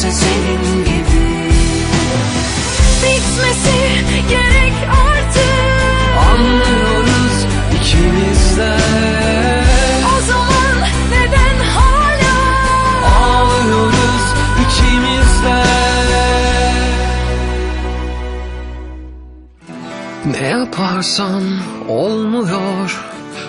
Kimse senin gibi. Bitmesi gerek artık. Anlıyoruz ikimiz de. O zaman neden hala? Ağlıyoruz ikimiz de. Ne yaparsam olmuyor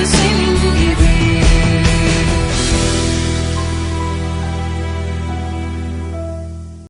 to see